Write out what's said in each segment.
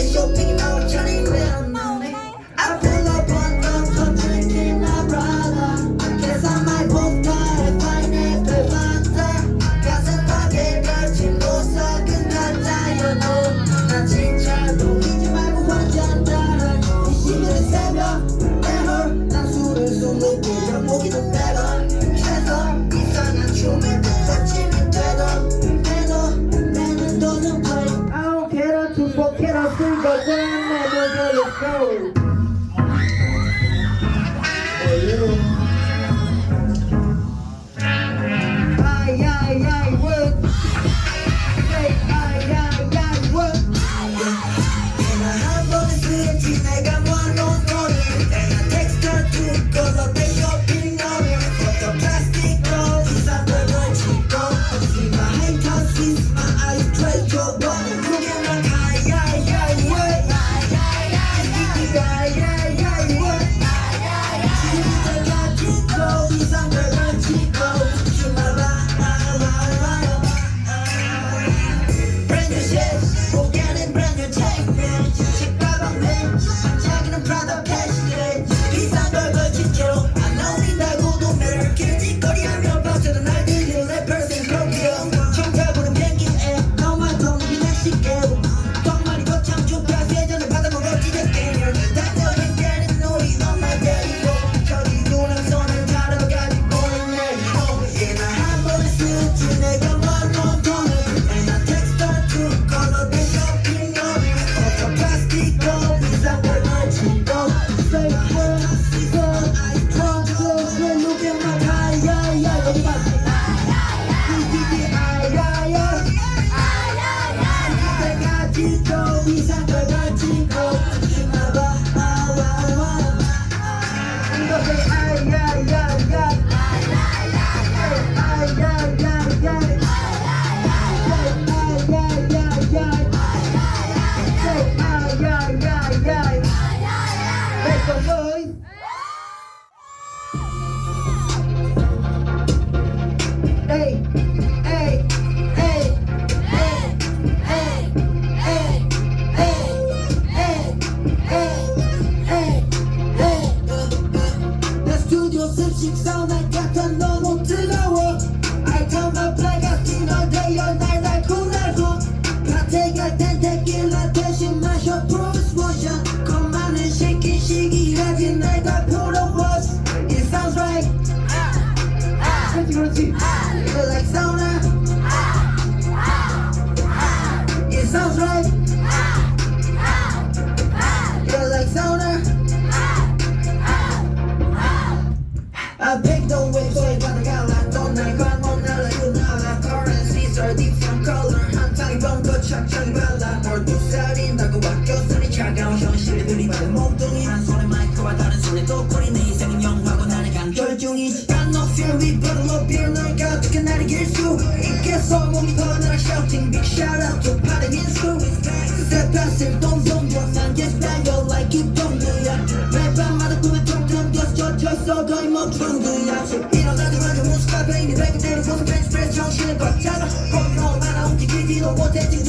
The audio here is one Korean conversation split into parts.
쇼핑 sing again, gonna go. 조금씩 썸에 갇혀 너무 뜨거워. 알타마 플라가티너 되어 날 날고. 날고 라테 같은 테킬라 대신 마셔 프로스 모션 겁많은 새끼 시기하지 내가 부러워 It sounds right. 그렇지 그렇지 Feel like sauna. 착착이 발라 뭘두 살인다고 바뀌었으니 차가운 현실을 들이받은 몸뚱이. 한 손에 마이크와 다른 손에 똑거리 내 인생은 영화고 나는 간결 중이지 Got no fear we bottle up beer 너가 어떻게 나를 이길 수. 있겠어 몸이 더나라 shouting big shout out to 파리 민수. it don't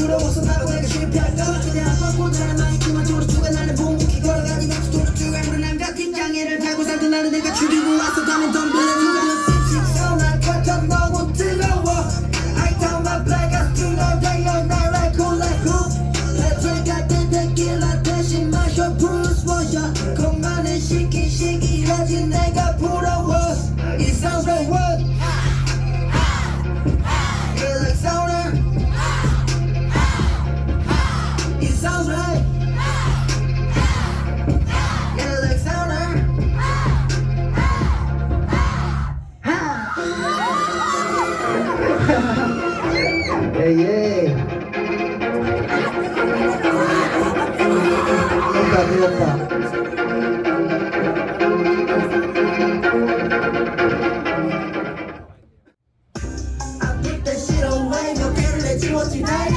부러워서 바보에게 실패할 건 그냥 먹고 자라만 있지만 도로주가 나를 봉국히 걸어가니 나도 도로주가 남자 팀장애를 달고 살던 나는 내가 줄이고 와서 담은 덤벼라 누가 씹씹성한 커튼 너무 뜨거워. I'm a black ass to know that you're not like cool like who 애초에 같은 데킬라 대신 마셔. 브루스 워셔 겁만은 시기 시기하지 내가 부러워 예, 예. 들렸다, 들렸다. I put that shit away 몇 개를 내지웠지 달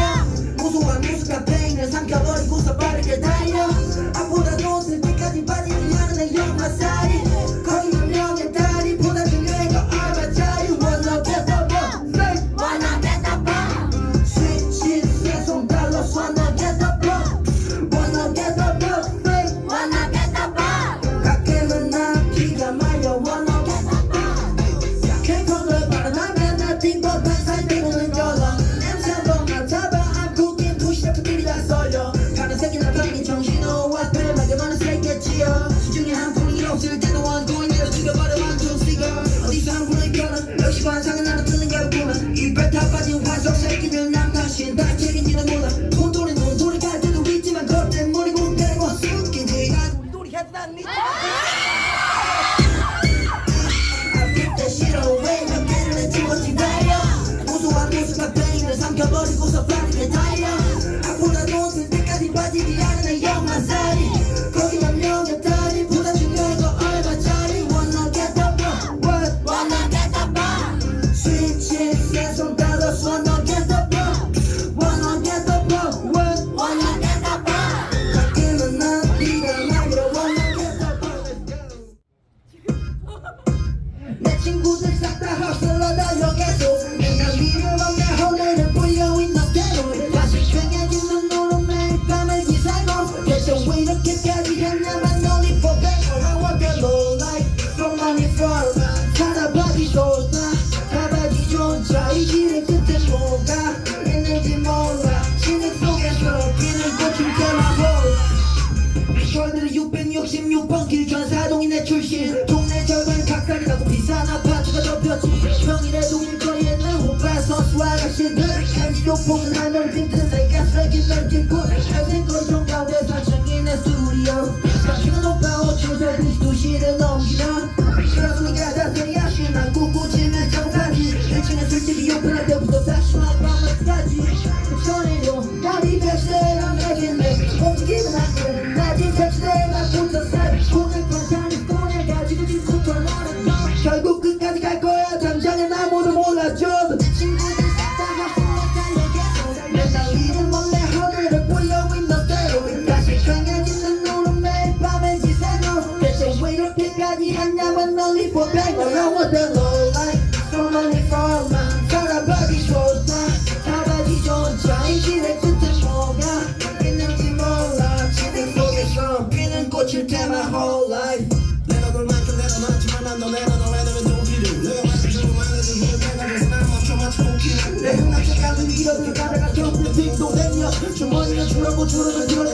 no pongan a alguien I se casa y el alguien corre 보다 lowlight 소망의 format 살아가기 좋다. 사라지 존재 인신의 끝에 속아 빛는지 몰라. 지금 속에서 피는 꽃일 테마 whole life. 내 얼굴만 좀 내려놨지만 난 너네 너 너네 너네 동지를. 내가 말씀 주고 말해준 걸 내가 내 사람 멈춰 맞춰 웃기는 내 흥남자 가는 이력을 가다가 겨우 빙동댕녀 주머니를 주라고 주름을 들어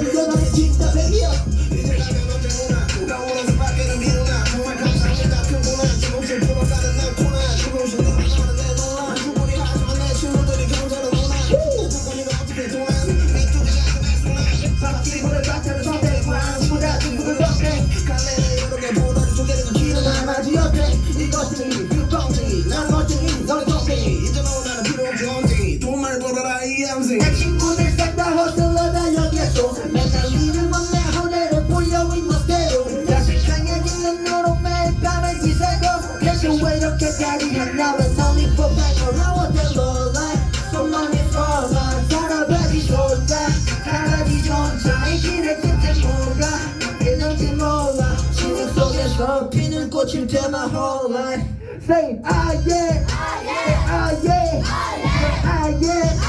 저 you 꽃일 my whole life. Say ah yeah, ah yeah, ah yeah, ah yeah. Ah,